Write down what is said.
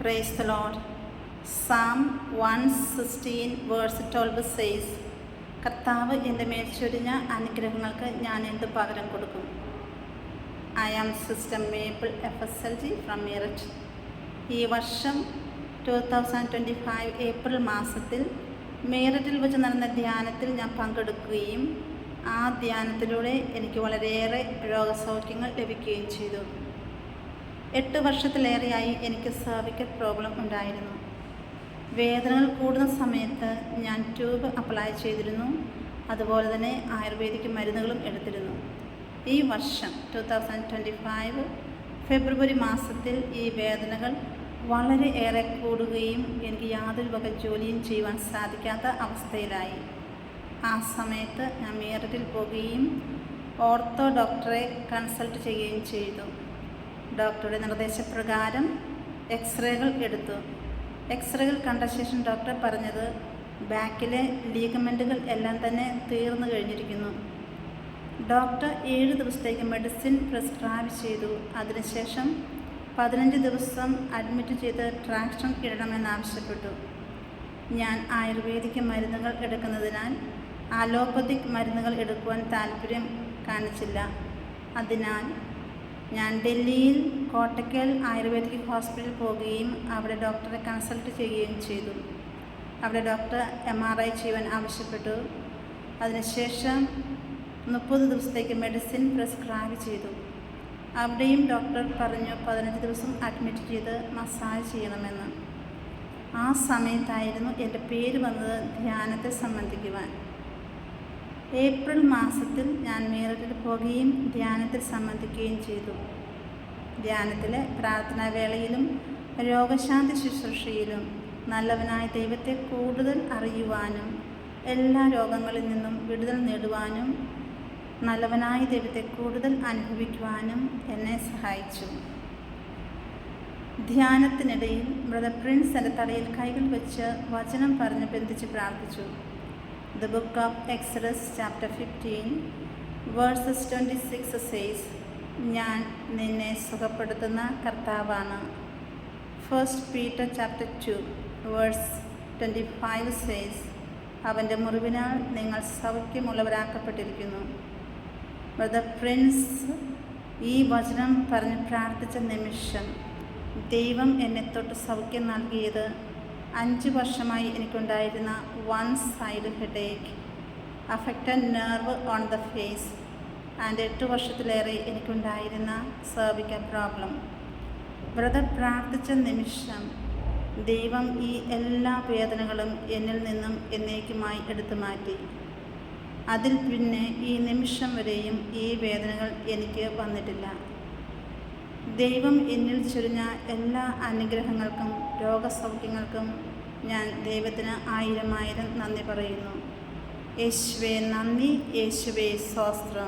Praise the Lord. Psalm 116 verse 12 says, കർത്താവ് എന്റെ മേൽ ചൊരിഞ്ഞ അനുഗ്രഹങ്ങൾക്ക് ഞാൻ എന്ത് പകരം കൊടുക്കും? I am sister Maple F S L G from Meerut ഈ വർഷം two thousand twenty five April മാസത്തിൽ മീററ്റിൽ വെച്ച് നടന്ന ധ്യാനത്തിൽ ഞാൻ പങ്കെടുക്കുകയും ആ ധ്യാനത്തിലൂടെ എനിക്ക് വളരെയേറെ രോഗസൗഖ്യങ്ങൾ ലഭിക്കുകയും ചെയ്തു. എട്ട് വർഷത്തിലേറെയായി എനിക്ക് സർവിക്കൽ പ്രോബ്ലം ഉണ്ടായിരുന്നു. വേദനകൾ കൂടുന്ന സമയത്ത് ഞാൻ ട്യൂബ് അപ്ലൈ ചെയ്തിരുന്നു. അതുപോലെ തന്നെ ആയുർവേദിക് മരുന്നുകളും എടുത്തിരുന്നു. ഈ വർഷം two thousand twenty five February മാസത്തിൽ ഈ വേദനകൾ വളരെ ഏറെ കൂടുകയും എനിക്ക് യാതൊരു വക ജോലിയും ചെയ്യുവാൻ സാധിക്കാത്ത അവസ്ഥയിലായി. ആ സമയത്ത് ഞാൻ മീററ്റിൽ പോവുകയും ഓർത്തോ ഡോക്ടറെ കൺസൾട്ട് ചെയ്യുകയും ചെയ്തു. ഡോക്ടറുടെ നിർദ്ദേശപ്രകാരം എക്സ്റേകൾ എടുത്തു. എക്സ്റേകൾ കണ്ട ശേഷം ഡോക്ടർ പറഞ്ഞത് ബാക്കിലെ ലീഗമെന്റുകൾ എല്ലാം തന്നെ തീർന്നു കഴിഞ്ഞിരിക്കുന്നു. ഡോക്ടർ ഏഴ് ദിവസത്തേക്ക് മെഡിസിൻ പ്രിസ്ക്രൈബ് ചെയ്തു. അതിനുശേഷം പതിനഞ്ച് ദിവസം അഡ്മിറ്റ് ചെയ്ത് ട്രാക്ഷൻ ഇടണമെന്നാവശ്യപ്പെട്ടു ഞാൻ ആയുർവേദിക് മരുന്നുകൾ എടുക്കുന്നതിനാൽ അലോപ്പതിക് മരുന്നുകൾ എടുക്കുവാൻ താല്പര്യം കാണിച്ചില്ല. അതിനാൽ ഞാൻ ഡൽഹിയിൽ കോട്ടക്കൽ ആയുർവേദിക് ഹോസ്പിറ്റലിൽ പോവുകയും അവിടെ ഡോക്ടറെ കൺസൾട്ട് ചെയ്യുകയും ചെയ്തു. അവിടെ ഡോക്ടർ എം ആർ ഐ ചെയ്യുവാൻ ആവശ്യപ്പെട്ടു. അതിനുശേഷം മുപ്പത് ദിവസത്തേക്ക് മെഡിസിൻ പ്രിസ്ക്രൈബ് ചെയ്തു. അവിടെയും ഡോക്ടർ പറഞ്ഞു പതിനഞ്ച് ദിവസം അഡ്മിറ്റ് ചെയ്ത് മസാജ് ചെയ്യണമെന്ന്. ആ സമയത്തായിരുന്നു എന്റെ പേര് വന്നത് ധ്യാനത്തെ സംബന്ധിക്കുവാൻ. ഏപ്രിൽ മാസത്തിൽ ഞാൻ മീററ്റിൽ പോകുകയും ധ്യാനത്തിൽ സംബന്ധിക്കുകയും ചെയ്തു. ധ്യാനത്തിലെ പ്രാർത്ഥനാവേളയിലും രോഗശാന്തി ശുശ്രൂഷയിലും നല്ലവനായ ദൈവത്തെ കൂടുതൽ അറിയുവാനും എല്ലാ രോഗങ്ങളിൽ നിന്നും വിടുതൽ നേടുവാനും നല്ലവനായ ദൈവത്തെ കൂടുതൽ അനുഭവിക്കുവാനും എന്നെ സഹായിച്ചു. ധ്യാനത്തിനിടയിൽ ബ്രദർ പ്രിൻസ് എന്റെ തലയിൽ കൈകൾ വെച്ച് വചനം പറഞ്ഞ് ബന്ധിച്ച് പ്രാർത്ഥിച്ചു. Book of Exodus chapter fifteen verses twenty six says ഞാൻ നിന്നെ സുഖപ്പെടുത്തുന്ന കർത്താവാണ്. First Peter chapter two verse twenty five says അവന്റെ മുറിവിനാൽ നിങ്ങൾ സൗഖ്യമുള്ളവരാക്കപ്പെട്ടിരിക്കുന്നു. ബ്രദർ പ്രിൻസ് ഈ വചനം പറഞ്ഞ് പ്രാർത്ഥിച്ച നിമിഷം ദൈവം എന്നെ തൊട്ട് സൗഖ്യം നൽകിയത് അഞ്ച് വർഷമായി എനിക്കുണ്ടായിരുന്ന one side headache affected nerve on the face and എട്ട് വർഷത്തിലേറെ എനിക്കുണ്ടായിരുന്ന സർവിക്കൽ പ്രോബ്ലം ബ്രദർ പ്രാർത്ഥിച്ച നിമിഷം ദൈവം ഈ എല്ലാ വേദനകളും എന്നിൽ നിന്നും എന്നേക്കുമായി എടുത്തു മാറ്റി. അതിൽ പിന്നെ ഈ നിമിഷം വരെയും ഈ വേദനകൾ എനിക്ക് വന്നിട്ടില്ല. ദൈവം എന്നിൽ ചൊരിഞ്ഞ എല്ലാ അനുഗ്രഹങ്ങൾക്കും രോഗസൗഖ്യങ്ങൾക്കും ഞാൻ ദൈവത്തിന് ആയിരം ആയിരം നന്ദി പറയുന്നു. യേശുവേ നന്ദി. യേശുവേ സ്വാസ്ത്രം